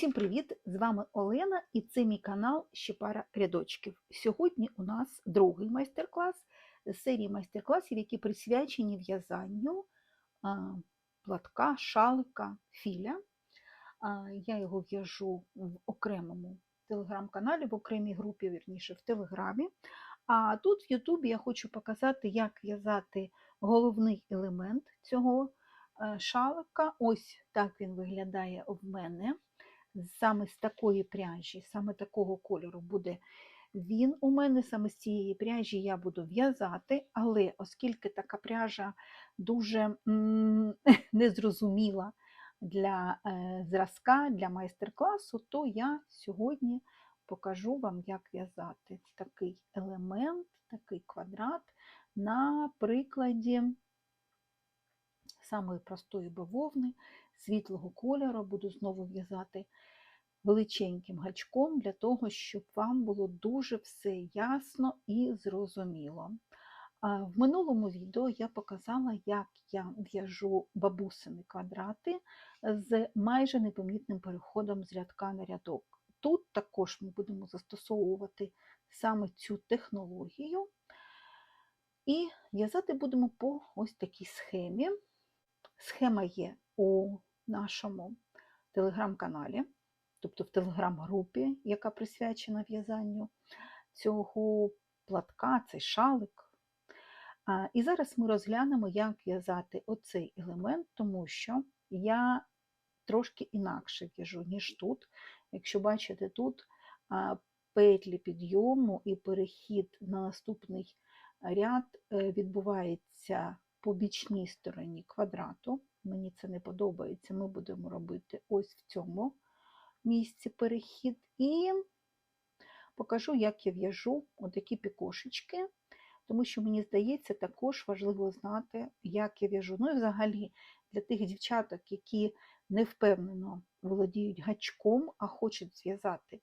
Усім привіт! З вами Олена і це мій канал Ще пара рядочків. Сьогодні у нас другий майстер-клас з серії майстер-класів, які присвячені в'язанню платка, шалика, філя. Я його в'яжу в окремому телеграм-каналі, в окремій групі, вірніше, в Телеграмі. А тут в Ютубі я хочу показати, як в'язати головний елемент цього е, шалика. Ось так він виглядає в мене саме з такої пряжі, саме такого кольору буде він у мене, саме з цієї пряжі я буду в'язати, але оскільки така пряжа дуже незрозуміла для е, зразка, для майстер-класу, то я сьогодні покажу вам, як в'язати такий елемент, такий квадрат на прикладі самої простої бавовни світлого кольору. Буду знову в'язати величеньким гачком для того, щоб вам було дуже все ясно і зрозуміло. В минулому відео я показала, як я в'яжу бабусини квадрати з майже непомітним переходом з рядка на рядок. Тут також ми будемо застосовувати саме цю технологію. І в'язати будемо по ось такій схемі. Схема є у нашому телеграм-каналі, тобто в телеграм-групі, яка присвячена в'язанню цього платка, цей шалик. І зараз ми розглянемо, як в'язати оцей елемент, тому що я трошки інакше в'яжу, ніж тут. Якщо бачите, тут петлі підйому і перехід на наступний ряд е, відбувається по бічній стороні квадрату. Мені це не подобається. Ми будемо робити ось в цьому місці перехід. І покажу, як я в'яжу отакі пікошечки, тому що, мені здається, також важливо знати, як я в'яжу. Ну і взагалі для тих дівчаток, які не впевнено володіють гачком, а хочуть зв'язати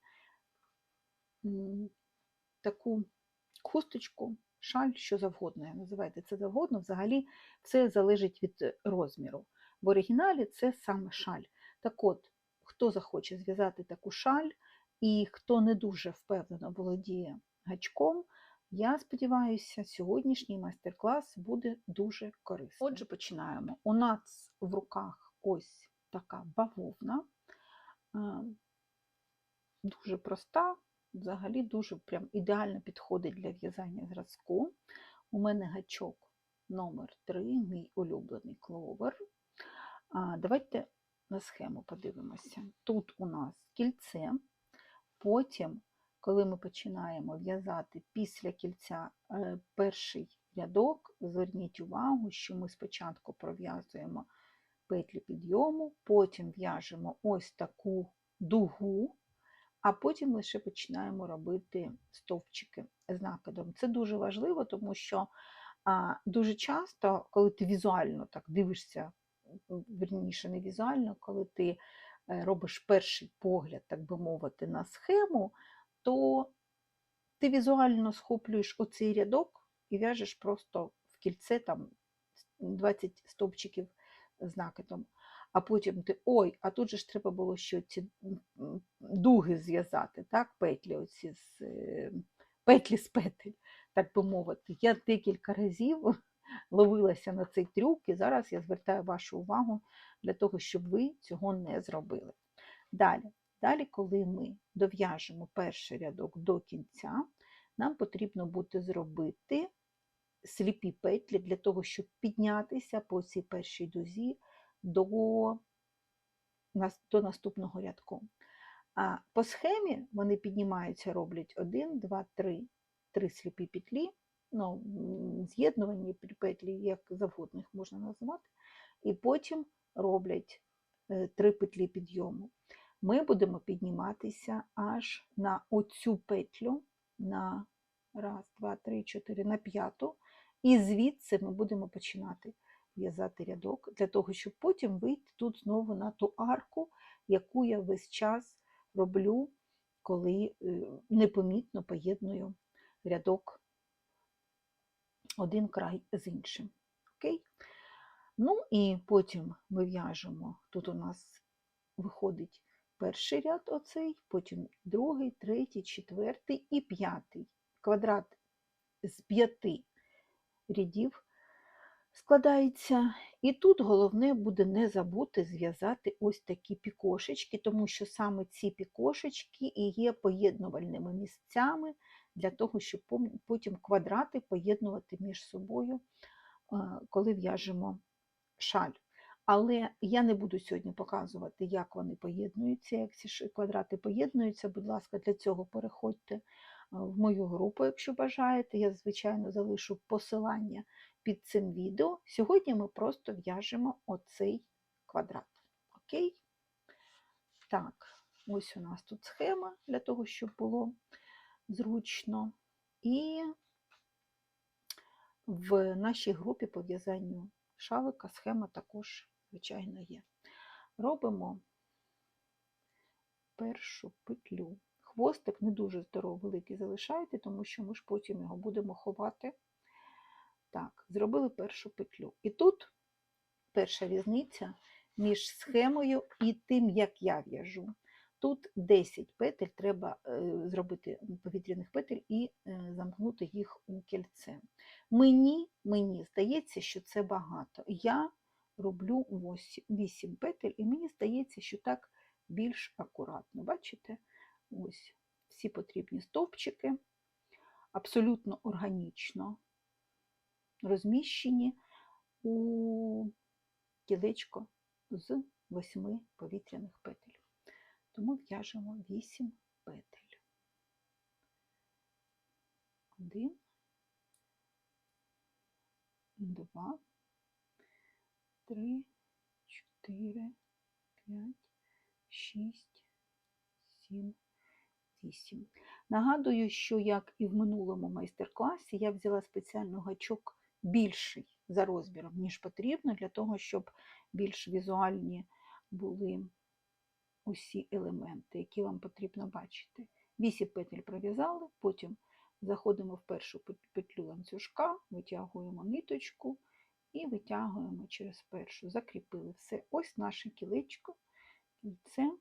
таку хусточку шаль, що завгодно, називайте це завгодно, взагалі все залежить від е, розміру. В оригіналі це саме шаль. Так от, хто захоче зв'язати таку шаль, і хто не дуже впевнено володіє гачком, я сподіваюся, сьогоднішній майстер-клас буде дуже корисним. Отже, починаємо. У нас в руках ось така бавовна, дуже проста, взагалі дуже прям ідеально підходить для в'язання зразку. У мене гачок номер 3 мій улюблений кловер. А, Давайте на схему подивимося. Тут у нас кільце, потім, коли ми починаємо в'язати після кільця е, перший рядок, зверніть увагу, що ми спочатку пров'язуємо петлі підйому, потім в'яжемо ось таку дугу а потім лише починаємо робити стовпчики з накидом. Це дуже важливо, тому що дуже часто, коли ти візуально так дивишся, верніше не візуально, коли ти е, робиш перший погляд, так би мовити, на схему, то ти візуально схоплюєш оцей рядок і в'яжеш просто в кільце там 20 стовпчиків з накидом а потім ти ой, а тут же ж треба було ще ці дуги зв'язати, так, петлі оці з е, петлі з петель, так би мовити. Я декілька разів ловилася на цей трюк, і зараз я звертаю вашу увагу для того, щоб ви цього не зробили. Далі, далі, коли ми дов'яжемо перший рядок до кінця, нам потрібно буде зробити сліпі петлі для того, щоб піднятися по цій першій дузі до до наступного рядку. А по схемі вони піднімаються, роблять 1, 2, 3, 3 сліпі петлі, ну, з'єднувані петлі, як завгодно їх можна називати, і потім роблять 3 е, петлі підйому. Ми будемо підніматися аж на оцю петлю, на раз, два, три, чотири, на п'яту, і звідси ми будемо починати в'язати рядок, для того, щоб потім вийти тут знову на ту арку, яку я весь час роблю, коли е, непомітно поєдную рядок один край з іншим. Окей? Ну і потім ми в'яжемо, тут у нас виходить перший ряд оцей, потім другий, третій, четвертий і п'ятий. Квадрат з п'яти рядів складається. І тут головне буде не забути зв'язати ось такі пікошечки, тому що саме ці пікошечки і є поєднувальними місцями для того, щоб потім квадрати поєднувати між собою, коли в'яжемо шаль. Але я не буду сьогодні показувати, як вони поєднуються, як ці квадрати поєднуються. Будь ласка, для цього переходьте в мою групу, якщо бажаєте. Я, звичайно, залишу посилання під цим відео. Сьогодні ми просто в'яжемо оцей квадрат. Окей? Так, ось у нас тут схема для того, щоб було зручно. І в нашій групі по в'язанню шалика схема також, звичайно, є. Робимо першу петлю. Хвостик не дуже здоровий, великий залишайте, тому що ми ж потім його будемо ховати. Так, зробили першу петлю. І тут перша різниця між схемою і тим, як я в'яжу. Тут 10 петель треба е, зробити повітряних петель і е, замкнути їх у кільце. Мені, мені здається, що це багато. Я роблю 8 петель, і мені здається, що так більш акуратно. Бачите? Ось всі потрібні стовпчики, абсолютно органічно розміщені у кілечко з 8 повітряних петель. Тому в'яжемо 8 петель. Один, два, три, чотири, п'ять, шість, сім, вісім. Нагадую, що як і в минулому майстер-класі, я взяла спеціально гачок більший за розміром, ніж потрібно, для того, щоб більш візуальні були усі елементи, які вам потрібно бачити. Вісім петель пров'язали, потім заходимо в першу петлю ланцюжка, витягуємо ниточку і витягуємо через першу. Закріпили все. Ось наше кілечко, кільце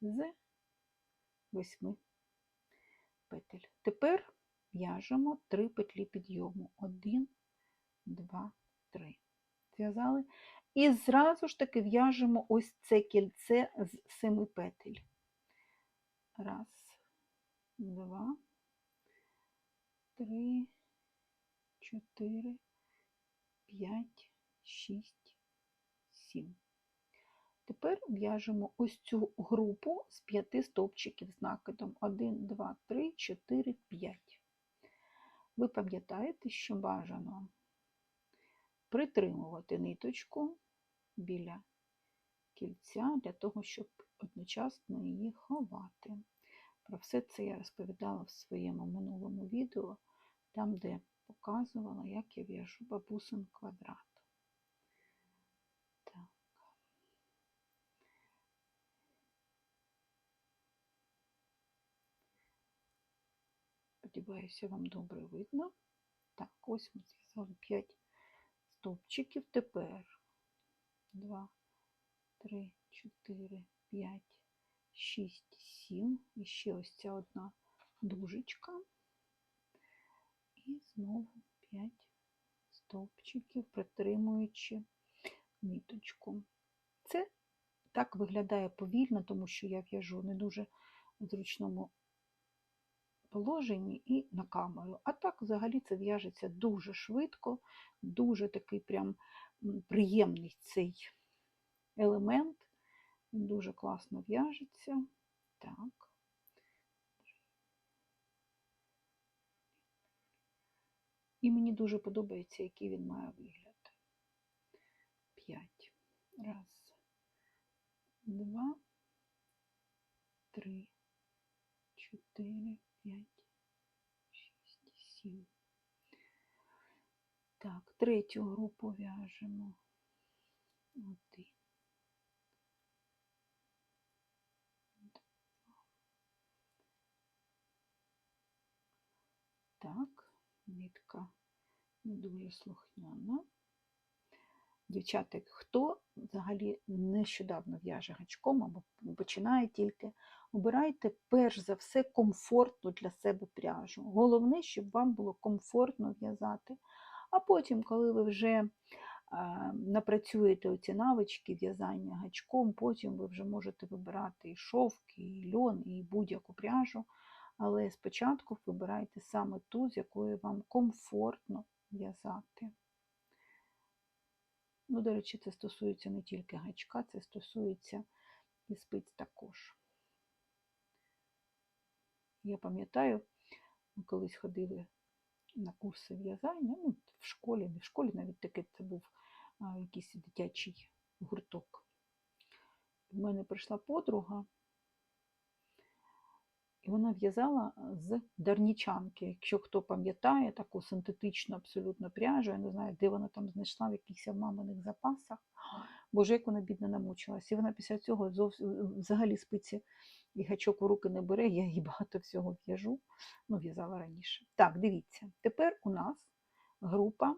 з восьми петель. Тепер в'яжемо три петлі підйому. Один, два, три. Зв'язали. І зразу ж таки в'яжемо ось це кільце з семи петель. Раз, два, три, чотири, п'ять, шість, сім. Тепер в'яжемо ось цю групу з п'яти стовпчиків з накидом 1, 2, 3, 4, 5. Ви пам'ятаєте, що бажано притримувати ниточку біля кільця для того, щоб одночасно її ховати. Про все це я розповідала в своєму минулому відео, там, де показувала, як я в'яжу бабусин квадрат. Так. Сподіваюся, вам добре видно. Так, ось ми зв'язали 5 стовпчиків. Тепер 2, 3, 4, 5, 6, 7. І ще ось ця одна дужечка. І знову 5 стовпчиків, притримуючи ниточку. Це так виглядає повільно, тому що я в'яжу не дуже в зручному положенні і на камеру. А так взагалі це в'яжеться дуже швидко, дуже такий прям приємний цей елемент. Він дуже класно в'яжеться. Так. І мені дуже подобається, який він має вигляд. П'ять. Раз, два, три, чотири, п'ять, шість, сім. Так, третю групу в'яжемо. Один. Так, нитка не дуже слухняна. Дівчата, хто взагалі нещодавно в'яже гачком або починає тільки, обирайте перш за все комфортну для себе пряжу. Головне, щоб вам було комфортно в'язати. А потім, коли ви вже напрацюєте оці навички в'язання гачком, потім ви вже можете вибирати і шовк, і льон, і будь-яку пряжу. Але спочатку вибирайте саме ту, з якою вам комфортно в'язати. Ну, до речі, це стосується не тільки гачка, це стосується і спиць також. Я пам'ятаю, ми колись ходили на курси в'язання, ну, в школі, не в школі навіть таке це був якийсь дитячий гурток. У мене прийшла подруга, і вона в'язала з дарнічанки. Якщо хто пам'ятає, таку синтетичну абсолютно пряжу, я не знаю, де вона там знайшла в якихось маминих запасах. Боже, як вона бідно намучилась. І вона після цього зовсім взагалі спиці і гачок у руки не бере, я їй багато всього в'яжу. Ну, в'язала раніше. Так, дивіться, тепер у нас група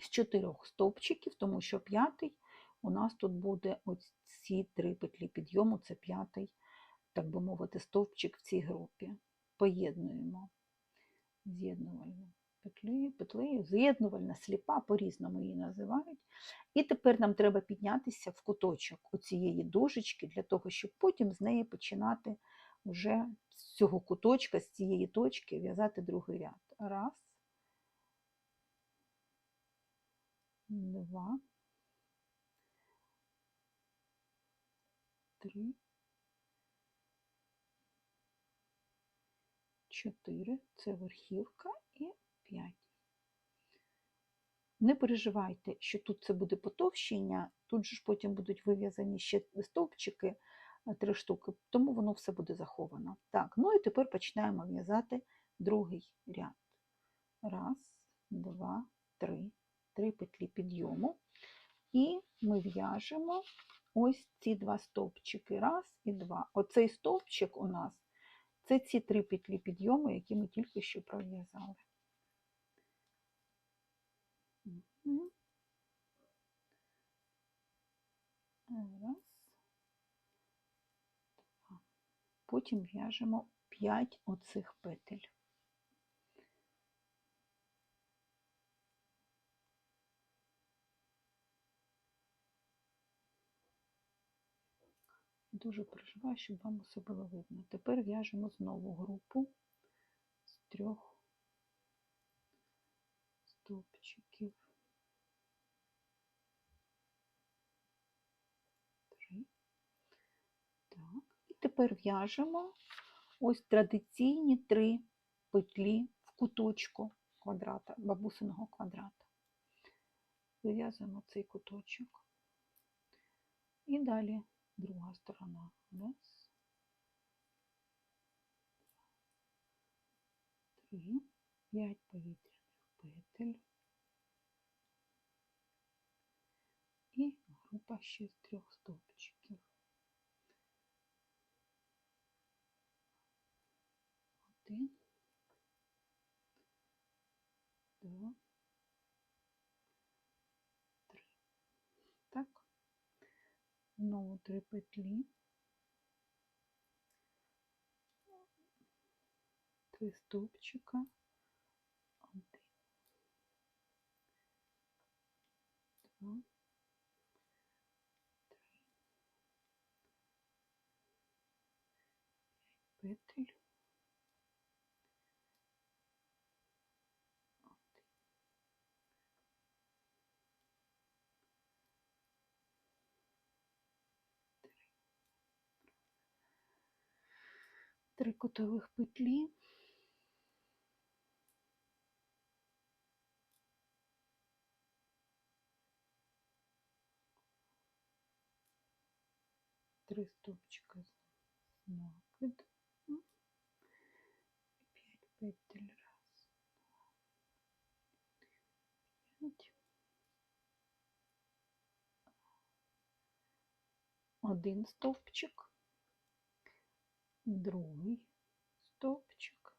з чотирьох стовпчиків, тому що п'ятий у нас тут буде ось ці три петлі підйому, це п'ятий так би мовити, стовпчик в цій групі. Поєднуємо з'єднувальну петлею, петлею, з'єднувальна сліпа, по-різному її називають. І тепер нам треба піднятися в куточок у цієї дужечки, для того, щоб потім з неї починати вже з цього куточка, з цієї точки в'язати другий ряд. Раз, два, три. 4, це верхівка і 5. Не переживайте, що тут це буде потовщення, тут же ж потім будуть вив'язані ще стовпчики, три штуки, тому воно все буде заховано. Так, ну і тепер починаємо в'язати другий ряд. Раз, два, три, три петлі підйому. І ми в'яжемо ось ці два стовпчики. Раз і два. Оцей стовпчик у нас це ці три петлі підйому, які ми тільки що пров'язали. Потім в'яжемо 5 оцих петель. Дуже переживаю, щоб вам усе було видно. Тепер в'яжемо знову групу з трьох стовпчиків. Три. Так. І тепер в'яжемо ось традиційні три петлі в куточку квадрата, бабусиного квадрата. Вив'язуємо цей куточок. І далі друга сторона. Раз, три, п'ять повітряних петель. І група ще з трьох стовпчиків. Знову три петлі, три стовпчика, один, два, три, п'ять. Петель. Три кутових петлі. Три стовпчика з накид. П'ять петель. Раз, два, п'ять. Один стовпчик другий стовпчик,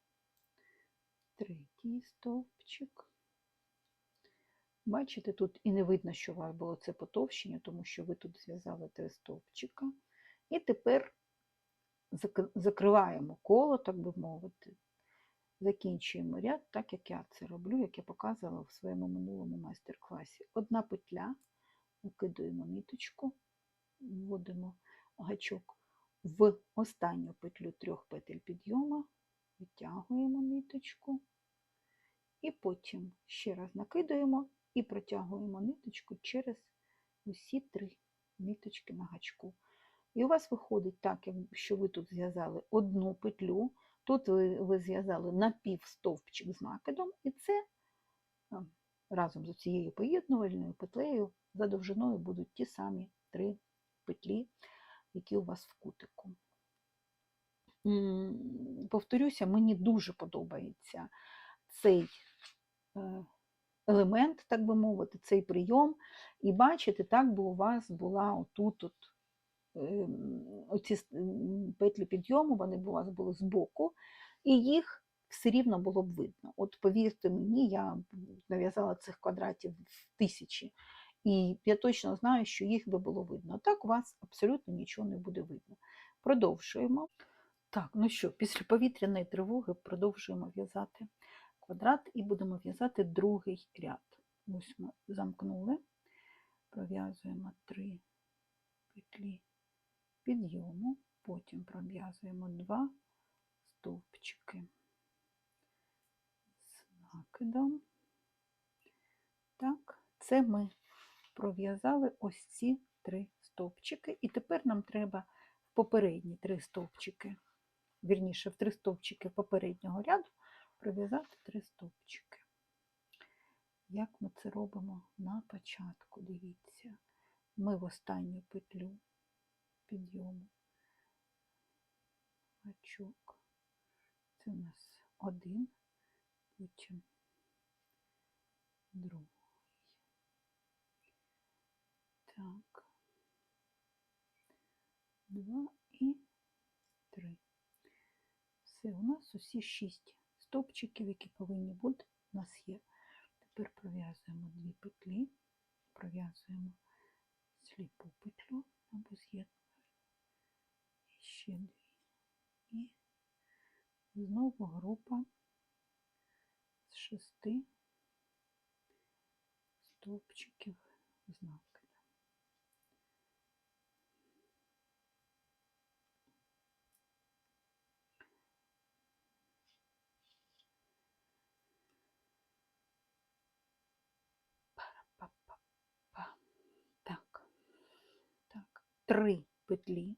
третій стовпчик, Бачите, тут і не видно, що у вас було це потовщення, тому що ви тут зв'язали три стовпчика. І тепер закриваємо коло, так би мовити. Закінчуємо ряд, так як я це роблю, як я показувала в своєму минулому майстер-класі. Одна петля, викидуємо ниточку, вводимо гачок в останню петлю трьох петель підйому, витягуємо ниточку, і потім ще раз накидаємо і протягуємо ниточку через усі три ниточки на гачку. І у вас виходить так, що ви тут зв'язали одну петлю, тут ви, ви зв'язали напівстовпчик з накидом, і це разом з цією поєднувальною петлею за довжиною будуть ті самі три петлі, які у вас в кутику. Повторюся, мені дуже подобається цей е, елемент, так би мовити, цей прийом. І бачите, так би у вас була отут от, ем, оці петлі підйому, вони б у вас були збоку, і їх все рівно було б видно. От повірте мені, я нав'язала цих квадратів в тисячі, і я точно знаю, що їх би було видно. А Так у вас абсолютно нічого не буде видно. Продовжуємо. Так, ну що, після повітряної тривоги продовжуємо в'язати квадрат і будемо в'язати другий ряд. Ось ми замкнули, пров'язуємо три петлі підйому, потім пров'язуємо два стовпчики з накидом. Так, це ми пров'язали ось ці три стовпчики, і тепер нам треба в попередні три стовпчики, вірніше, в три стовпчики попереднього ряду пров'язати три стовпчики. Як ми це робимо на початку? Дивіться, ми в останню петлю підйому гачок. Це у нас один, потім другий. Так. Два і три. Все, у нас усі шість стовпчиків, які повинні бути, у нас є. Тепер пров'язуємо дві петлі, пров'язуємо сліпу петлю або з'єднуємо. Ще дві. І знову група з шести стовпчиків з Три петлі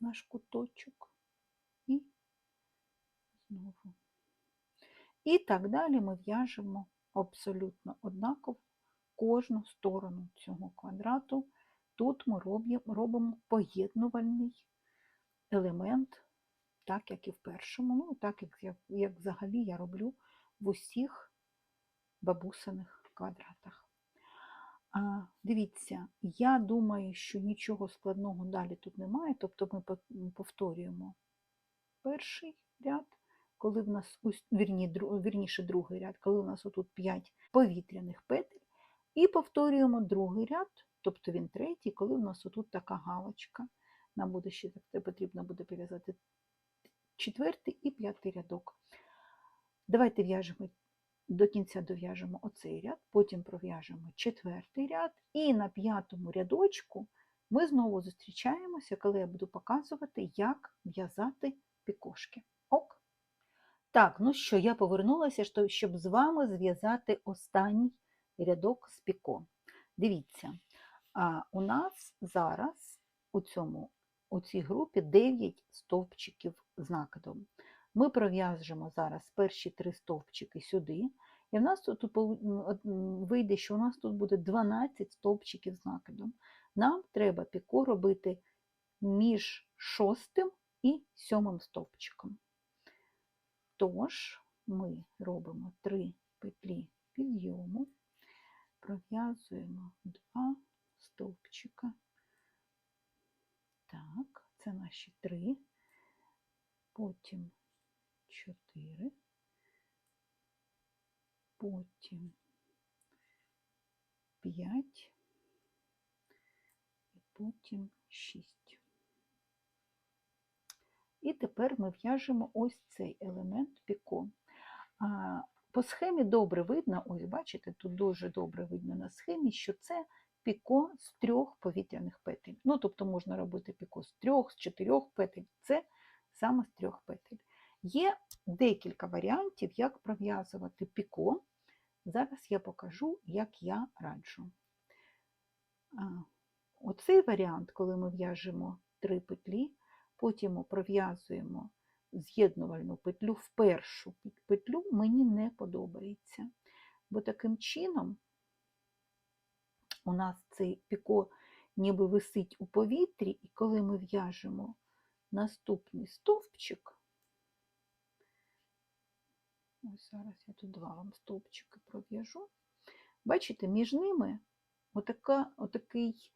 наш куточок і знову. І так далі ми в'яжемо абсолютно однаково кожну сторону цього квадрату. Тут ми робимо поєднувальний елемент, так як і в першому, ну так, як, як взагалі я роблю в усіх бабусиних квадратах. Дивіться, я думаю, що нічого складного далі тут немає, тобто ми повторюємо перший ряд, коли в нас вірні, вірніше другий ряд, коли у нас отут 5 повітряних петель, і повторюємо другий ряд, тобто він третій, коли у нас отут така галочка. Нам буде ще так, потрібно буде пов'язати четвертий і п'ятий рядок. Давайте в'яжемо до кінця дов'яжемо оцей ряд, потім пров'яжемо четвертий ряд, і на п'ятому рядочку ми знову зустрічаємося, коли я буду показувати, як в'язати пікошки. Ок. Так, ну що, я повернулася, щоб з вами зв'язати останній рядок з піко. Дивіться, а у нас зараз у, цьому, у цій групі 9 стовпчиків з. Ми пров'яжемо зараз перші три стовпчики сюди, і в нас тут вийде, що у нас тут буде 12 стовпчиків з накидом. Нам треба піко робити між шостим і сьомим стовпчиком. Тож ми робимо 3 петлі підйому, пров'язуємо 2 стовпчика. Так, це наші 3, потім 4, потім 5 і потім 6. І тепер ми в'яжемо ось цей елемент піко. По схемі добре видно, ось бачите, тут дуже добре видно на схемі, що це піко з трьох повітряних петель. Ну, тобто можна робити піко з трьох, з чотирьох петель. Це саме з трьох петель. Є декілька варіантів, як пров'язувати піко. Зараз я покажу, як я раджу. Оцей варіант, коли ми в'яжемо три петлі, потім пров'язуємо з'єднувальну петлю в першу петлю, мені не подобається. Бо таким чином у нас цей піко ніби висить у повітрі, і коли ми в'яжемо наступний стовпчик, ось зараз я тут два вам стовпчики пров'яжу, бачите, між ними отака, отакий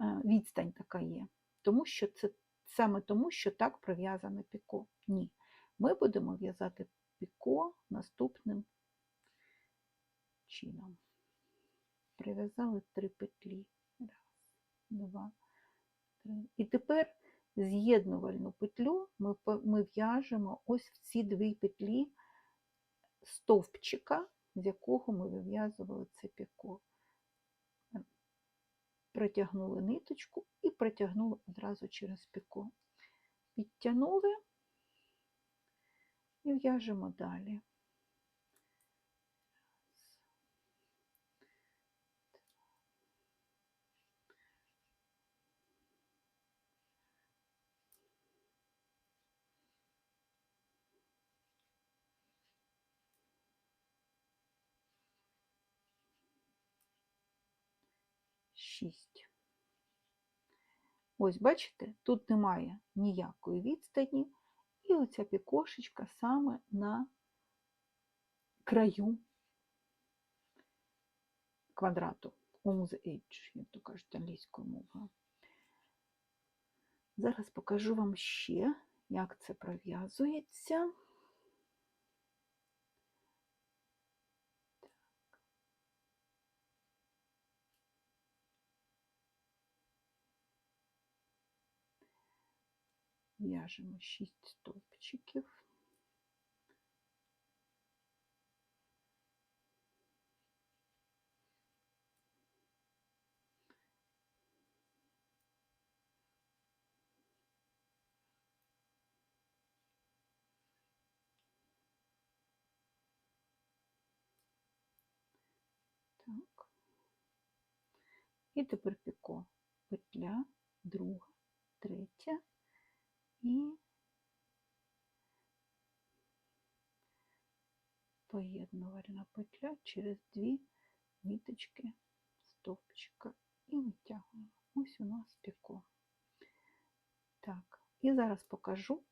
е, відстань така є, тому що це саме тому, що так пров'язане піко. Ні. Ми будемо в'язати піко наступним чином. Прив'язали три петлі. Раз, два, три. І тепер з'єднувальну петлю ми, ми в'яжемо ось в ці дві петлі стовпчика, з якого ми вив'язували це піко. Протягнули ниточку і протягнули одразу через піко. Підтягнули і в'яжемо далі. Шість. Ось, бачите, тут немає ніякої відстані, і оця пікошечка саме на краю квадрату, on the edge, як то кажуть англійською мовою. Зараз покажу вам ще, як це пров'язується. В'яжемо 6 стовпчиків. Так. І тепер піко петля, друга, третя І поєднувальна петля через дві ниточки стовпчика і витягуємо. Ось у нас піко. Так, і зараз покажу,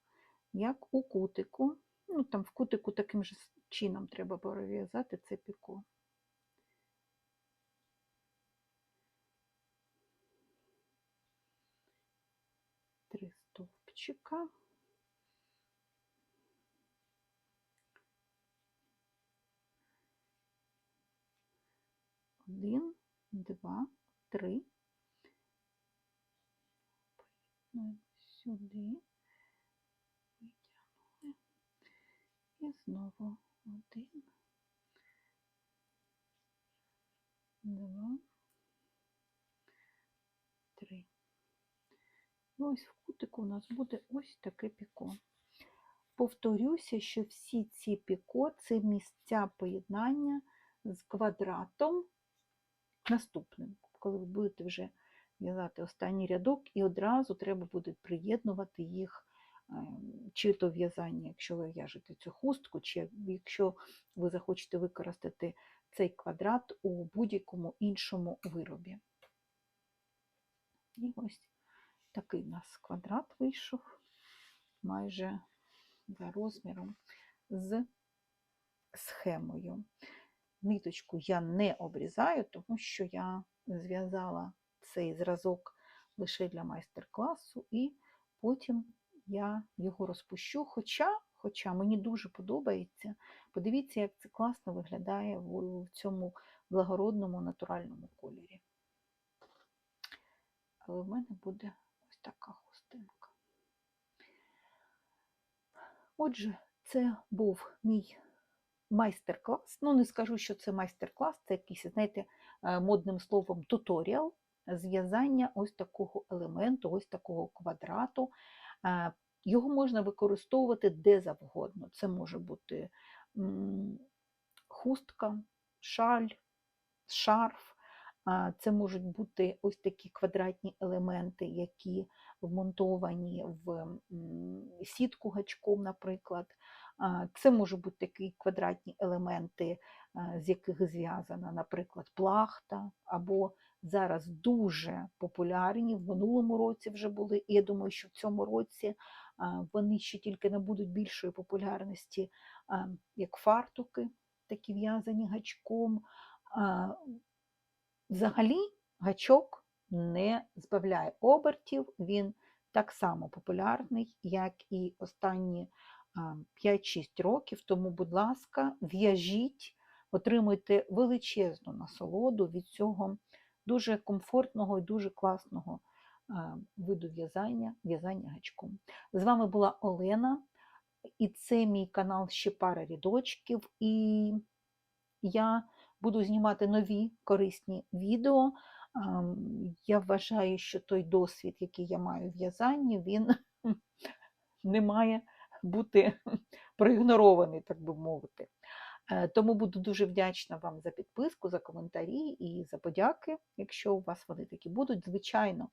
як у кутику, ну там в кутику таким же чином треба пров'язати це піко. Три стовпчика. Один, два, три. Поєднуємо сюди, витягнули. І знову один, два, три. І ось в кутику у нас буде ось таке піко. Повторюся, що всі ці піко це місця поєднання з квадратом наступним, коли ви будете вже в'язати останній рядок, і одразу треба буде приєднувати їх, чи то в'язання, якщо ви в'яжете цю хустку, чи якщо ви захочете використати цей квадрат у будь-якому іншому виробі. І ось такий у нас квадрат вийшов майже за розміром з схемою. Ниточку я не обрізаю, тому що я зв'язала цей зразок лише для майстер-класу, і потім я його розпущу. Хоча хоча мені дуже подобається, подивіться, як це класно виглядає в цьому благородному натуральному кольорі. Але в мене буде така хустинка. Отже, це був мій майстер-клас. Ну, не скажу, що це майстер-клас, це якийсь, знаєте, е, модним словом туторіал зв'язання ось такого елементу, ось такого квадрату. Е, Його можна використовувати де завгодно. Це може бути хустка, шаль, шарф. Це можуть бути ось такі квадратні елементи, які вмонтовані в сітку гачком, наприклад. Це можуть бути такі квадратні елементи, з яких зв'язана, наприклад, плахта, або зараз дуже популярні, в минулому році вже були, і я думаю, що в цьому році вони ще тільки набудуть більшої популярності, як фартуки, такі в'язані гачком. Взагалі гачок не збавляє обертів, він так само популярний, як і останні 5-6 років. Тому, будь ласка, в'яжіть, отримуйте величезну насолоду від цього дуже комфортного і дуже класного виду в'язання, в'язання гачком. З вами була Олена, і це мій канал ще пара рядочків. І я буду знімати нові корисні відео. Я вважаю, що той досвід, який я маю в в'язанні, він не має бути проігнорований, так би мовити. Е, Тому буду дуже вдячна вам за підписку, за коментарі і за подяки, якщо у вас вони такі будуть. Звичайно,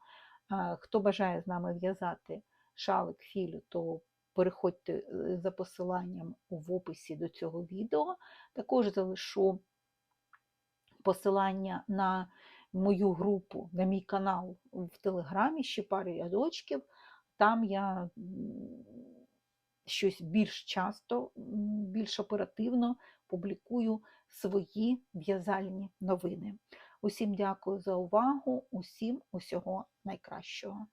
е, хто бажає з нами в'язати шалик філю, то переходьте е, за посиланням в описі до цього відео. Також залишу посилання на мою групу, на мій канал в Телеграмі, ще пару рядочків. Там я щось більш часто, більш оперативно публікую свої в'язальні новини. Усім дякую за увагу, усім усього найкращого.